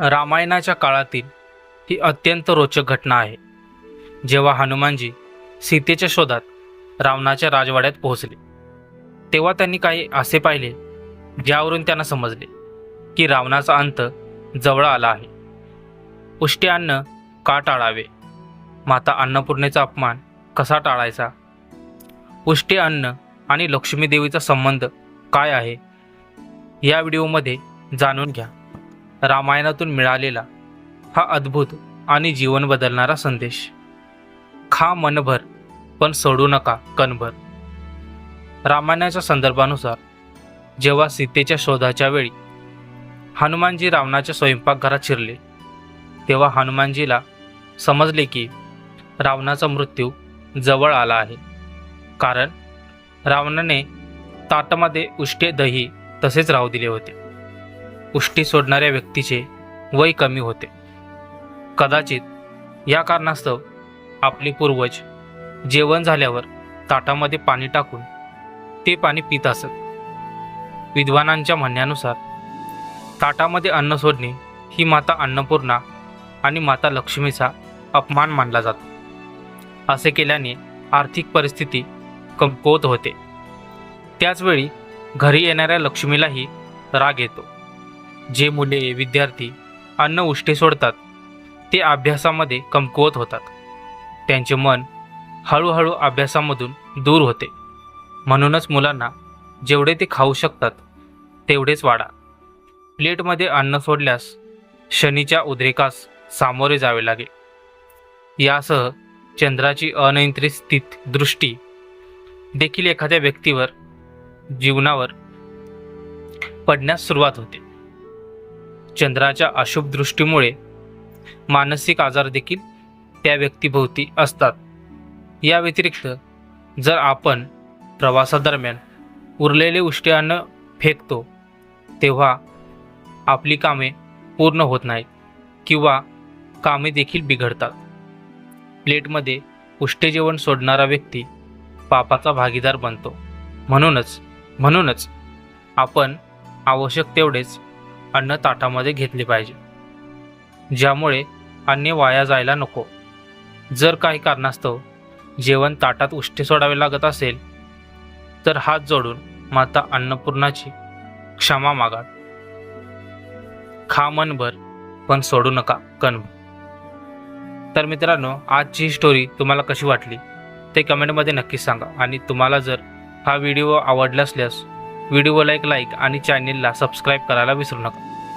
रामायणाच्या काळातील ही अत्यंत रोचक घटना आहे. जेव्हा हनुमानजी सीतेच्या शोधात रावणाच्या राजवाड्यात पोहोचले तेव्हा त्यांनी काही असे पाहिले ज्यावरून त्यांना समजले की रावणाचा अंत जवळ आला आहे. उष्टी अन्न का टाळावे? माता अन्नपूर्णेचा अपमान कसा टाळायचा? उष्टी अन्न आणि लक्ष्मीदेवीचा संबंध काय आहे? या व्हिडिओमध्ये जाणून घ्या. रामायणातून मिळालेला हा अद्भुत आणि जीवन बदलणारा संदेश. खा मनभर पण सोडू नका कणभर. रामायणाच्या संदर्भानुसार जेव्हा सीतेच्या शोधाच्या वेळी हनुमानजी रावणाच्या स्वयंपाकघरात शिरले तेव्हा हनुमानजीला समजले की रावणाचा मृत्यू जवळ आला आहे. कारण रावणाने ताटामध्ये उष्टे दही तसेच राहू दिले होते. उष्टी सोडणाऱ्या व्यक्तीचे वय कमी होते. कदाचित या कारणास्तव आपले पूर्वज जेवण झाल्यावर ताटामध्ये पाणी टाकून ते पाणी पित असत. विद्वानांच्या म्हणण्यानुसार ताटामध्ये अन्न सोडणे ही माता अन्नपूर्णा आणि माता लक्ष्मीचा अपमान मानला जातो. असे केल्याने आर्थिक परिस्थिती कमकुवत होते. त्याचवेळी घरी येणाऱ्या लक्ष्मीलाही राग येतो. जे मुले विद्यार्थी अन्न उष्टे सोडतात ते अभ्यासामध्ये कमकुवत होतात. त्यांचे मन हळूहळू अभ्यासामधून दूर होते. म्हणूनच मुलांना जेवढे ते खाऊ शकतात तेवढेच वाढा. प्लेटमध्ये अन्न सोडल्यास शनीच्या उद्रेकास सामोरे जावे लागेल. यासह चंद्राची अनियंत्रित स्थित दृष्टी देखील एखाद्या व्यक्तीवर जीवनावर पडण्यास सुरुवात होते. चंद्राच्या अशुभ दृष्टीमुळे मानसिक आजार देखील त्या व्यक्तीभोवती असतात. या व्यतिरिक्त जर आपण प्रवासादरम्यान उरलेले उष्टे अन्न फेकतो तेव्हा आपली कामे पूर्ण होत नाहीत किंवा कामे देखील बिघडतात. प्लेटमध्ये उष्टे जेवण सोडणारा व्यक्ती पापाचा भागीदार बनतो. म्हणूनच म्हणूनच आपण आवश्यक तेवढेच अन्न ताटामध्ये घेतले पाहिजे. ज्यामुळे अन्न वाया जायला नको. जर काही कारणास्तव जेवण ताटात उष्टे सोडावे लागत असेल तर हात जोडून माता अन्नपूर्णाची क्षमा मागा. खा मनभर पण सोडू नका कणभर. तर मित्रांनो आजची स्टोरी तुम्हाला कशी वाटली? ते कमेंटमध्ये नक्कीच सांगा. आणि तुम्हाला जर हा व्हिडिओ आवडला असल्यास व्हिडिओला एक लाईक आणि चॅनेलला सबस्क्राईब करायला विसरू नका.